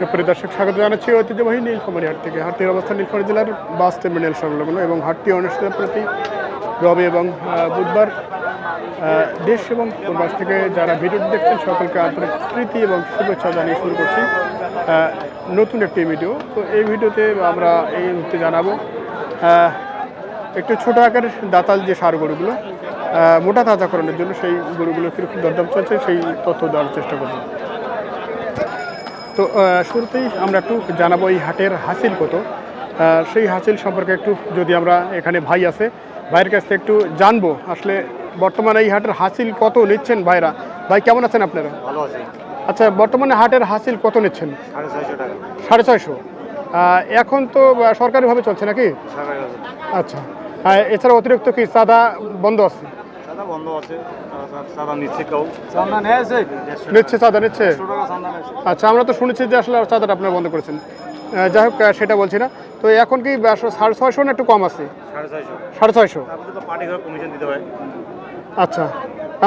সুপ্রিয় দর্শক, স্বাগত জানাচ্ছি ঐতিহ্যবাহী নীলফামারী হাট থেকে। হাটটির অবস্থান নীলফামারী জেলার বাস টার্মিনাল সংলগ্ন এবং হাটটি অনুষ্ঠিত প্রতি রবি এবং বুধবার দেশ এবং প্রবাস থেকে যারা ভিডিওটি দেখছেন, সকলকে আন্তরিক প্রীতি এবং শুভেচ্ছা জানিয়ে শুরু করছি নতুন একটি ভিডিও। তো এই ভিডিওতে আমরা এই মুহূর্তে জানাব একটু ছোট আকারের দাতাল যে সার গরুগুলো মোটা তাজাকরণের জন্য সেই গরুগুলো কীরকম দরদাম চলছে সেই তথ্য দেওয়ার চেষ্টা করব। তো শুরুতেই আমরা একটু জানাব এই হাটের হাসিল কত। সেই হাসিল সম্পর্কে একটু যদি আমরা এখানে ভাই আছে ভাইয়ের কাছ থেকে একটু জানব আসলে বর্তমানে এই হাটের হাসিল কত নিচ্ছেন ভাইরা? ভাই কেমন আছেন আপনারা? ভালো আছে। আচ্ছা বর্তমানে হাটের হাসিল কত নিচ্ছেন? সাড়ে ছয়শো এখন তো সরকারিভাবে চলছে নাকি? আচ্ছা। এছাড়া অতিরিক্ত কি চাঁদা বন্ধ আছে? সাদা বন্ধ আছে। সাদা- সাদা নিচ্ছে চাঁদা নিচ্ছে আচ্ছা আমরা তো শুনেছি যে আসলে চাঁদাটা আপনারা বন্ধ করেছেন। যাই হোক সেটা বলছি না। তো এখন কি সাড়ে ছয়শো না একটু কম আছে? সাড়ে ছয়শো। আচ্ছা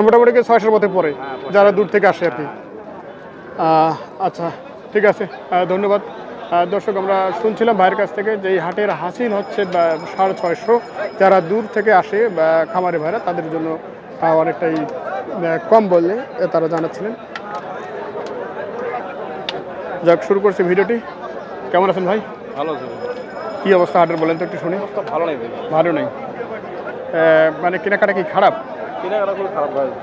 মোটামুটি কি ছয়শোর মধ্যে পড়ে? হ্যাঁ, যারা দূর থেকে আসে আর কি। আচ্ছা ঠিক আছে। ধন্যবাদ। দর্শক আমরা শুনছিলাম ভাইয়ের কাছ থেকে যে এই হাটের হাসিল হচ্ছে সাড়ে ছয়শো। যারা দূর থেকে আসে খামারে ভাইরা তাদের জন্য অনেকটাই কম বললে তারা জানাচ্ছিলেন। যাক শুরু করছি ভিডিওটি। কেমন আছেন ভাই? ভালো আছে কি অবস্থা হাটের বলেন তো একটু শুনি। ভালো নেই ভালো নেই। মানে কেনাকাটা কি খারাপ?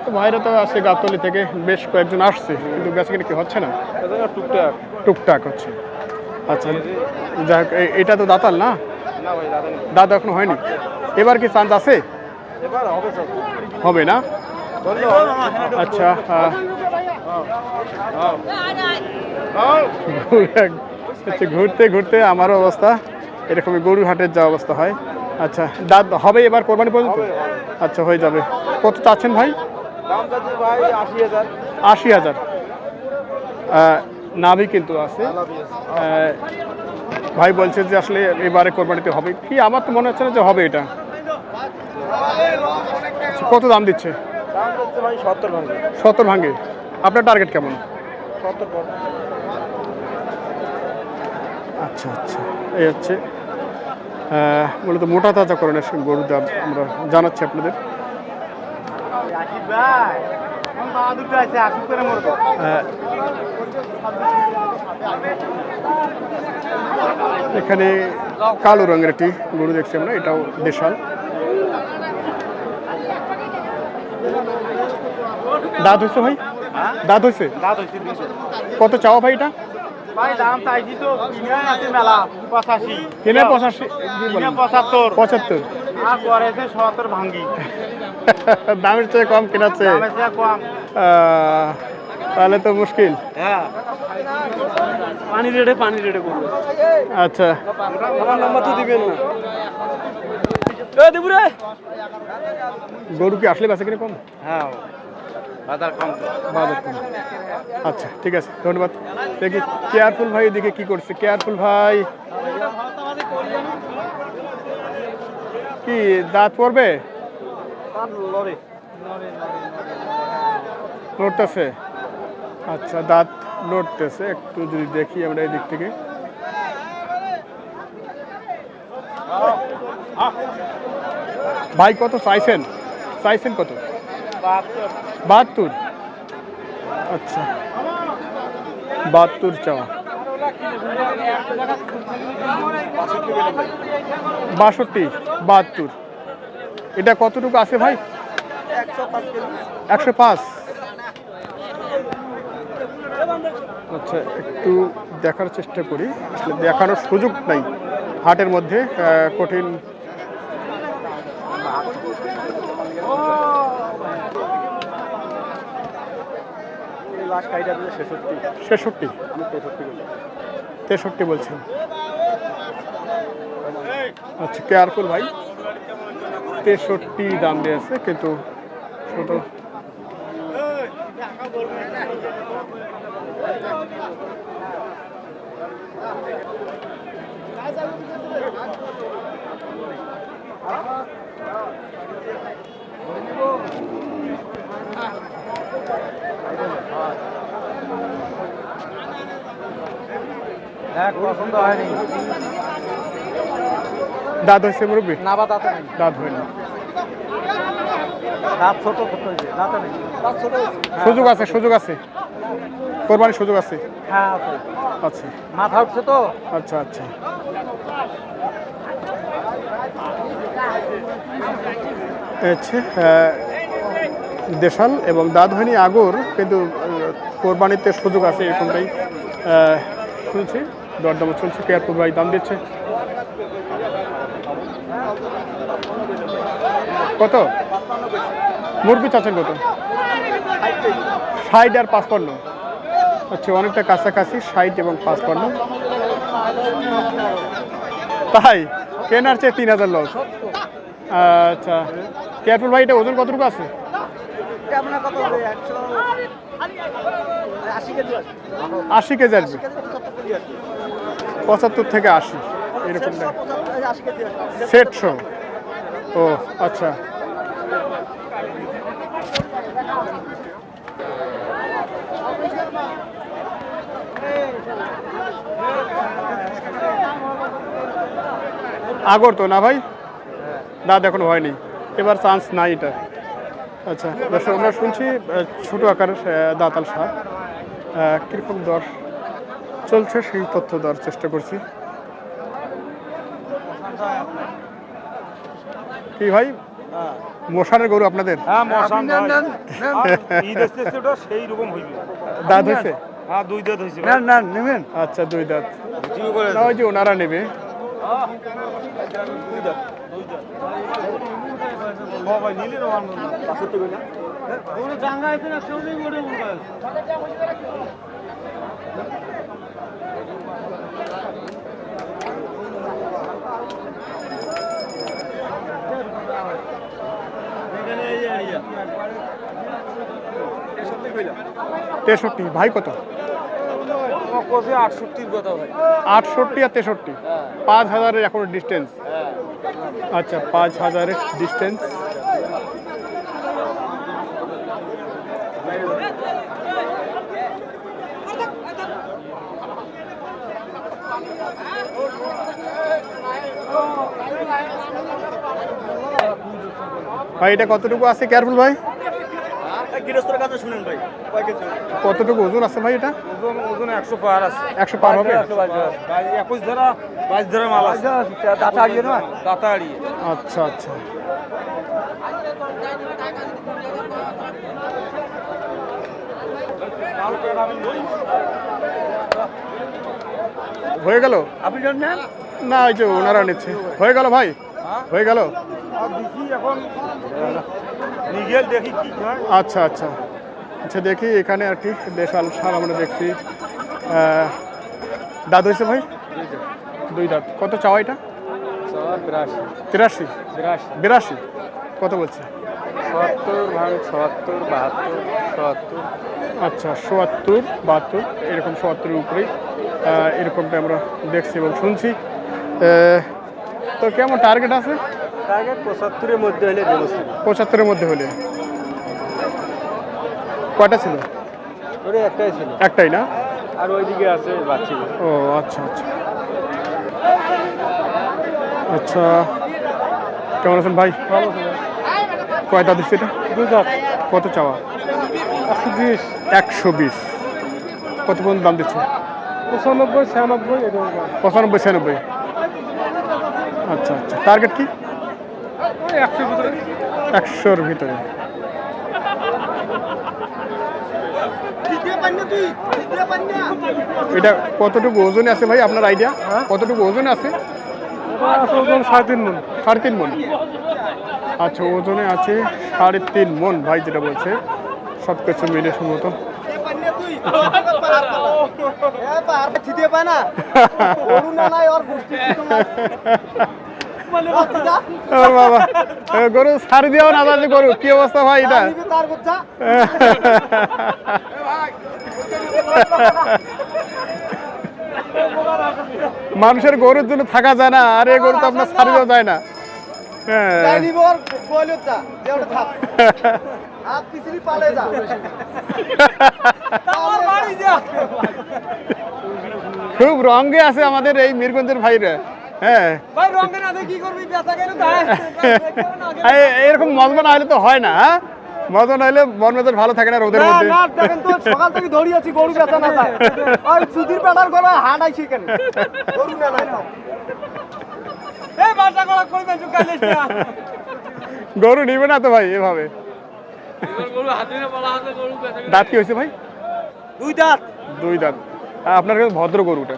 তো ভাইরা তো আসছে গাবতলি থেকে বেশ কয়েকজন আসছে কিন্তু কিনা কি হচ্ছে না? টুকটাক। টুকটাক হচ্ছে। আচ্ছা যাই হোক এটা তো দাতাল না? দাদা এখনও হয়নি? এবার কি চান্স আছে? হবে হবে না? আচ্ছা আহ, আচ্ছা ঘুরতে ঘুরতে আমারও অবস্থা এরকমই গরুর হাটের যা অবস্থা হয়। আচ্ছা দাঁত হবে এবার কোরবানি পর্যন্ত? আচ্ছা হয়ে যাবে। কত চাচ্ছেন ভাই? আশি হাজার। নাভি কিন্তু আছে। ভাই বলছে যে আসলে এবারে কোরবানিতে হবে। কি আমার তো মনে হচ্ছে না যে হবে এটা? কত দাম দিচ্ছে? সত্তর ভাঙবে সত্তর ভাঙ্গে। আপনার টার্গেট কেমন? আচ্ছা আচ্ছা। এই হচ্ছে মূলত মোটা তাজাকরণের গরুর দাম আমরা জানাচ্ছি আপনাদের। এখানে কালো রঙের একটি গরু দেখছি আমরা এটাও দেশাল। দাঁত হয়েছে ভাই? দাঁত হয়েছে দাঁত কত চাওয়া ভাই এটা? কিনে পঁচাশি। পঁচাত্তর। দামের চেয়ে কম কেনাচ্ছে। তাহলে তো মুশকিল। হ্যাঁ। পানি রেটে পানি রেটে আচ্ছা। আমার নাম্বার তো দিবেন না। এ দেবু রে গরু কি আসলে বেচা কিনে কম? হ্যাঁ। আচ্ছা ঠিক আছে, ধন্যবাদ। দেখি, কেয়ারফুল ভাই এদিকে কি করছে? কেয়ারফুল ভাই। কি, দাঁত পড়বে? লরে লড়তেছে আচ্ছা দাঁত লড়তেছে একটু যদি দেখি আমরা এই দিক থেকে। ভাই, কত চাইছেন? চাইছেন কত? বাহাত্তর। আচ্ছা। বাহাত্তর চাওয়া। বাষট্টি, বাহাত্তর। এটা কতটুকু আছে ভাই? একশো পাঁচ। আচ্ছা একটু দেখার চেষ্টা করি। দেখানোর সুযোগ নাই। হাটের মধ্যে কঠিন ছেষট্টি। তেষট্টি তেষট্টি বলছেন। আচ্ছা কেয়ারফুল ভাই। তেষট্টি দাম দিয়েছে কিন্তু ছোট। Thank you. পছন্দ হয়নি। দাঁত হয়েছে মুরব্বী? না বা দাঁত নেই। দাঁত হয়নি। দাঁত ছোট দাঁত নেই। হ্যাঁ। সুযোগ আছে সুযোগ আছে। কোরবানির সুযোগ আছে? হ্যাঁ আছে। আচ্ছা। মাথা উঠছে তো? আচ্ছা আচ্ছা। আচ্ছা দেশাল এবং দাদহানি আগর কিন্তু কোরবানিতে সুযোগ আছে এরকমটাই শুনছি দরদাম চলছে, কেয়ারপুর ভাই দাম দিচ্ছে। কত? মুরগি চাচ্ছেন কত? ষাট আর পাঁচপান্ন। আচ্ছা অনেকটা কাছাকাছি, ষাট এবং পাঁচপান্ন। তাই, কেনার চেয়ে তিন হাজার লস। আচ্ছা কেয়ারফুল ভাই, এটা ওজন কতটুকু আছে? আপনার কত হবে? একশো আশি কেজি আছে। আশি কেজি আসবে? পঁচাত্তর থেকে আশি এরকম সেট শো ও আচ্ছা। আগর তো না ভাই? দাঁত এখন হয়নি। এবার চান্স নাই এটা। আচ্ছা দর্শক আমরা শুনছি ছোট আকারের দাঁতাল কীরকম দর চলছে সেই তথ্য দেওয়ার চেষ্টা করছি। কি ভাই? মশানের গরু আপনাদের? হ্যাঁ দাঁত হয়েছে হ্যাঁ আচ্ছা দুই দাঁত। ওই যে ওনারা নেবে। তেষট্টি ভাই কত আটষট্টির কথা আটষট্টি আর তেষট্টি পাঁচ হাজারের এখন ডিস্টেন্স আচ্ছা পাঁচ হাজারের ডিস্টেন্স ভাই এটা কতটুকু আছে? কেয়ারফুল ভাই। গৃহস্থের কাছে শুনেন ভাই। কতটুকু ওজন আছে ভাই এটা? ওজন ওজন একশো পার আছে। একশো পার হবে? একুশ ধারা বাইশ ধারা মাল আছে। দাঁতা আড়িয়ে না দাতা আড়িয়ে আচ্ছা আচ্ছা। হয়ে গেল? আপনি না ওই যে ওনারা নিচ্ছে। হয়ে গেল ভাই? হয়ে গেল? আচ্ছা আচ্ছা। আচ্ছা দেখি এখানে আর কি দেশাল সার আমরা দেখছি। দাঁত হয়েছে ভাই? দুই দাঁত। কত চাওয়া এটা? তিরাশি? বিরাশি। বিরাশি? কত বলছে? সত্তর ভাঙ সত্তর বাহাত্তর সত্তর আচ্ছা সোয়াত্তর বাহাত্তর এরকম সোয়াত্তরের উপরেই এরকমটা আমরা দেখছি এবং শুনছি। তো কেমন টার্গেট আছে? টার্গেট পঁচাত্তরের মধ্যে হলে পঁচাত্তরের মধ্যে হলে। কয়টা ছিল? ওরে একটাই ছিল। একটাই না? আর ওইদিকে আছে বাচ্চি ও আচ্ছা আচ্ছা। আচ্ছা। কেমন আছেন ভাই? ভালো দিচ্ছে এটা? দাঁত। কত চাওয়া? একশো বিশ। একশো বিশ। কত পর্যন্ত দাম দিচ্ছে? পঁচানব্বই ছিয়ানব্বই পঁচানব্বই ছিয়ানব্বই। আচ্ছা আচ্ছা। টার্গেট কি? ওই একশো ভিতরে। একশোর ভিতরে। এটা কতটুকু ওজনে আছে ভাই? আপনার আইডিয়া কতটুকু ওজনে আছে? ওজন সাড়ে তিন মন। সাড়ে তিন মন। আচ্ছা ওজনে আছে সাড়ে তিন মন ভাই যেটা বলছে। সব কিছু মিলে সম্ভবত। ওর বাবা গরু ছাড় দিও না গরু কি অবস্থা ভাই এটা? মানুষের গরুর জন্য থাকা যায় না আর এই গরু তো আপনার ছাড়িয়েও যায় না। খুব রঙে আছে আমাদের এই মিরগঞ্জের ভাইরা। হ্যাঁ। এরকম মজমা না হলে তো হয় না হ্যাঁ? মজমা না হলে মন মেজাজ ভালো থাকে না রোদের মধ্যে। না দেখেন তো সকাল থেকে দৌড়ি আছি গরু বেচা না যায় ওই সুধীর পেটার গলা গরু না নাই এই বাটা গলা করবেন চুকা না। গরু নিবে না তো ভাই এভাবে। দাঁত কি হয়েছে ভাই? দুই দাঁত। দুই দাঁত। আপনার কাছে ভদ্র গরুটা।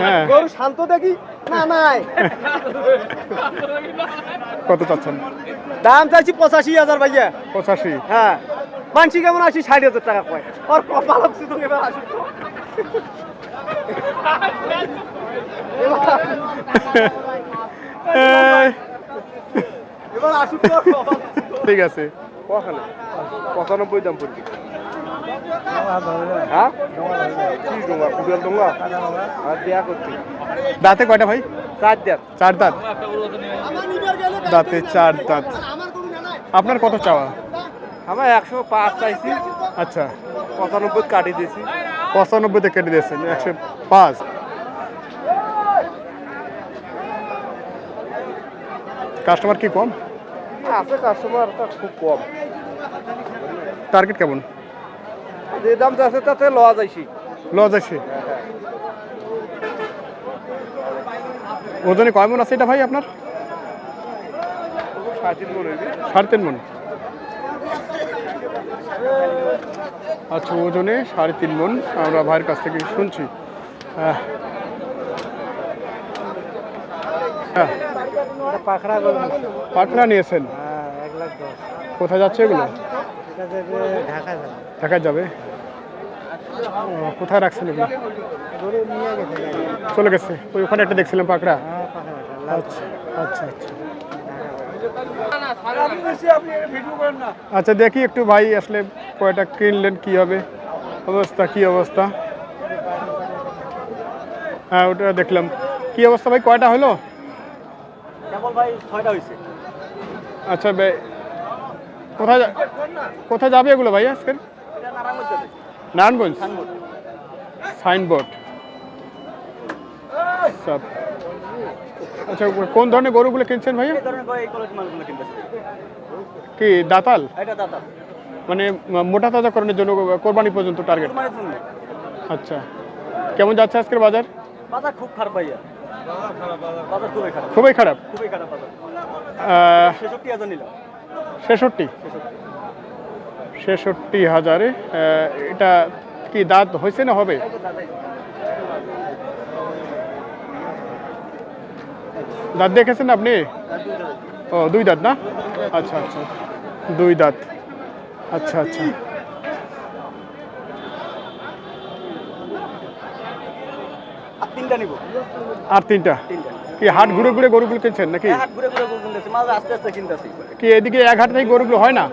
হ্যাঁ। গরু শান্ত দেখি। কত চাচ্ছেন? দাম চাইছি পঁচাশি হাজার ভাইয়া। পঁচাশি। হ্যাঁ। মানসি কেমন আছি? ষাট হাজার টাকা কয়। আর কপাল হচ্ছে তো এবার তো। ঠিক আছে। কখানে পঁচানব্বই দাম পড়বে। হ্যাঁ? কি ডোঙ্গা কুড়িয়াল ডোঙ্গা আর দেয়া করছি দাঁতে কয়টা ভাই? চার দাঁত। চার দাঁত? দাঁতে চার দাঁত। আপনার কত চাওয়া? আমার একশো পাঁচ চাইছি। আচ্ছা। পঁচানব্বই কাটি দিয়েছি। পঁচানব্বইতে কেটে দিয়েছেন একশো পাঁচ। কাস্টমার কি কম? আছে কাস্টমারটা খুব কম। টার্গেট কেমন? যে দাম যাচ্ছে তাতে লওয়া যাইছি। লজ আছে ওজনে কয় মন আছে এটা ভাই আপনার? সাড়ে তিন মনে মন। আচ্ছা ওজনে সাড়ে তিন মন আমরা ভাইয়ের কাছ থেকে শুনছি। পাখড়া নিয়েছেন? হ্যাঁ কোথায় যাচ্ছে এগুলো? ঢাকা যাবে। কোথায় রাখছেন এগুলো? চলে গেছে। ওই ওখানে একটা দেখছিলাম পাকড়া। আচ্ছা আচ্ছা আচ্ছা। আচ্ছা দেখি একটু ভাই, আসলে কয়টা কিনলেন, কি হবে? অবস্থা, কি অবস্থা? হ্যাঁ ওটা দেখলাম। কি অবস্থা ভাই, কয়টা হলো? কেবল ভাই আচ্ছা কোথায় কোথায় যাবে এগুলো ভাই আজকের? এটা নারায়ণগঞ্জ। সাইনবোর্ড সব আচ্ছা কোন ধরনের গরুগুলো কিনছেন ভাইয়া? কি দাতাল? মানে মোটা তাজা তাজাকরণের জন্য কোরবানি পর্যন্ত টার্গেট আচ্ছা। কেমন যাচ্ছে আজকের বাজার? বাজার খুব খারাপ ভাইয়া। খুবই খারাপ। খুবই খারাপ? ছেষট্টি? ছেষট্টি। ছেষট্টি হাজারে এটা কি দাঁত হয়েছে না হবে? দাঁত দেখেছেন আপনি? ও দুই দাঁত না? আচ্ছা আচ্ছা দুই দাঁত। আচ্ছা আচ্ছা। আর তিনটা নিব। আর তিনটা? তিনটা কি হাট ঘুরে ঘুরে গরুগুলো কিনছেন নাকি? কি এদিকে এক হাট থেকে গরুগুলো হয় না?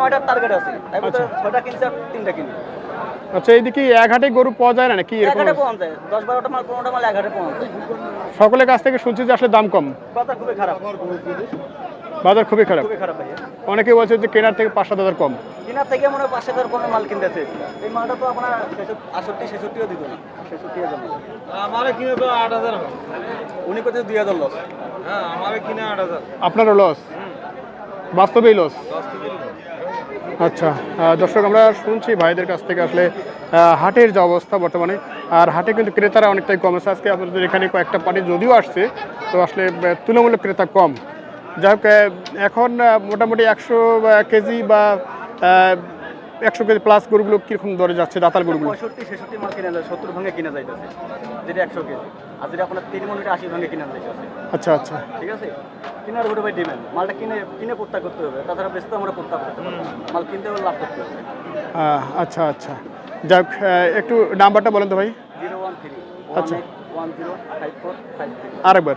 নয়টার টার্গেট আছে। তাই বলতে আচ্ছা। ছয়টা কিনছি আর তিনটা কিনি আচ্ছা এইদিকে এক হাটে গরু পাওয়া যায় না নাকি? এক হাটে পাওয়া যায়। দশ বারোটা মাল পনেরোটা মাল এক হাটে পাওয়া যায়। সকলের কাছ থেকে শুনছি যে আসলে দাম কম। বাজার খুবই খারাপ। বাজার খুবই খারাপ। খুবই খারাপ ভাইয়া। অনেকে বলছে যে কেনার থেকে পাঁচ সাত হাজার কম। কিনার থেকে মনে হয় পাঁচ হাজার কমে মাল কিনতেছে এই মালটা তো আপনার আষট্টি ছেষট্টিও দিত না। ছেষট্টি হাজার আমার কিনে তো আট হাজার উনি কোথায় দুই হাজার লস হ্যাঁ আমার কিনে আট হাজার। আপনারও লস বাস্তবেই লস আচ্ছা দর্শক, আমরা শুনছি ভাইদের কাছ থেকে আসলে হাটের যে অবস্থা বর্তমানে। আর হাটে কিন্তু ক্রেতারা অনেকটাই কম আছে। আজকে আপনাদের এখানে কয়েকটা পার্টি যদিও আসছে, তো আসলে তুলনামূলক ক্রেতা কম। যাই এখন মোটামুটি একশো কেজি বা একশো কেজি প্লাস গরুগুলো কীরকম দরে যাচ্ছে দাতাল গরুগুলো? পঁয়ষট্টি ছেষট্টি মাল কিনা যায় সত্তর ভাঙে কিনা যাইতেছে যেটা একশো কেজি। আর যেটা আপনার তিন মিনিটে আশি ভাঙে কিনা যাইতেছে। আচ্ছা আচ্ছা। ঠিক আছে? কিনার উপরে ভাই ডিমান্ড মালটা কিনে কিনে প্রত্যাগ করতে হবে। তাছাড়া বেচতে আমরা প্রত্যাগ করতে পারব মাল কিনতে হলে লাভ করতে হবে। আচ্ছা আচ্ছা। যাক একটু নাম্বারটা বলেন তো ভাই। জিরো ওয়ান থ্রি আচ্ছা। One zero five four five আরেকবার।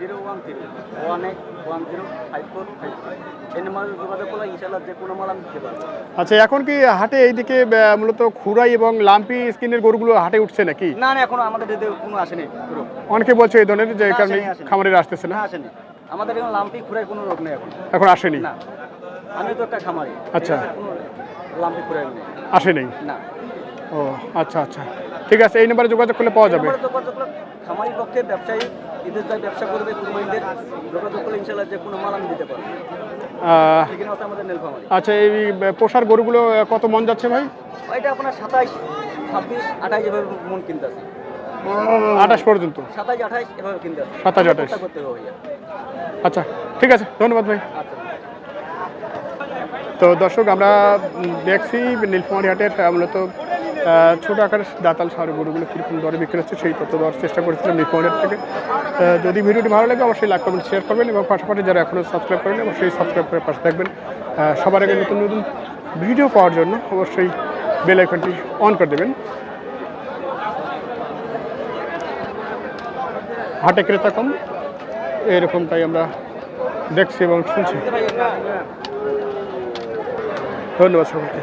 Zero one three one eight one zero five four five এই নাম্বার যোগাযোগ করলে ইনশাল্লাহ যে কোনো মাল আমি দিতে পারব। আচ্ছা এখন কি হাটে এইদিকে মূলত খুরাই এবং লাম্পি স্কিনের গরুগুলো হাটে উঠছে নাকি? না না এখনও আমাদের কোনো আসেনি অনেকে বলছে এই ধরনের যে কারণে আসেনি, আসেনি। খামারের আসতেছে না? আসেনি। আমাদের এখন লাম্পি খুঁড়ায় কোনো রোগ নেই এখন। এখন আসেনি? না। আমি তো একটা খামারি। আচ্ছা। লাম্পি খুঁড়ায় নেই। আসে নেই? না। ও আচ্ছা আচ্ছা। ঠিক আছে এই নাম্বারে যোগাযোগ করলে পাওয়া যাবে। যোগাযোগ খামারি পক্ষে ব্যবসায়ী ঈদের ব্যবসা করবে কুরবানিদের যোগাযোগ করলে ইনশাল্লাহ যে কোনো মাল আমি দিতে পারব। আচ্ছা এই পোষার গরুগুলো কত মন যাচ্ছে ভাই? এটা আপনার সাতাইশ ছাব্বিশ আঠাইশ এভাবে মন কিনতে আছে। আঠাশ পর্যন্ত? সাতাইশ আঠাইশ এভাবে কিনতে আছে। 27, 28 চেষ্টা করতে হবে ভাইয়া। আচ্ছা ঠিক আছে ধন্যবাদ ভাই। আচ্ছা। তো দর্শক আমরা দেখছি নীলফামারি হাটের মূলত ছোট আকারের দাতাল সার গরুগুলো কীরকম দরে বিক্রি হচ্ছে সেই তথ্য দেওয়ার চেষ্টা করেছিলাম নীলফামারি থেকে। যদি ভিডিওটি ভালো লাগে, অবশ্যই লাইক, কমেন্ট শেয়ার করবেন এবং পাশাপাশি যারা এখনও সাবস্ক্রাইব করেন অবশ্যই সাবস্ক্রাইব করে পাশে থাকবেন। সবার আগে নতুন নতুন ভিডিও পাওয়ার জন্য অবশ্যই বেল আইকনটি অন করে দেবেন। হাটে ক্রেতা কম, এরকমটাই আমরা দেখছি এবং শুনছি। ধন্যবাদ সকলকে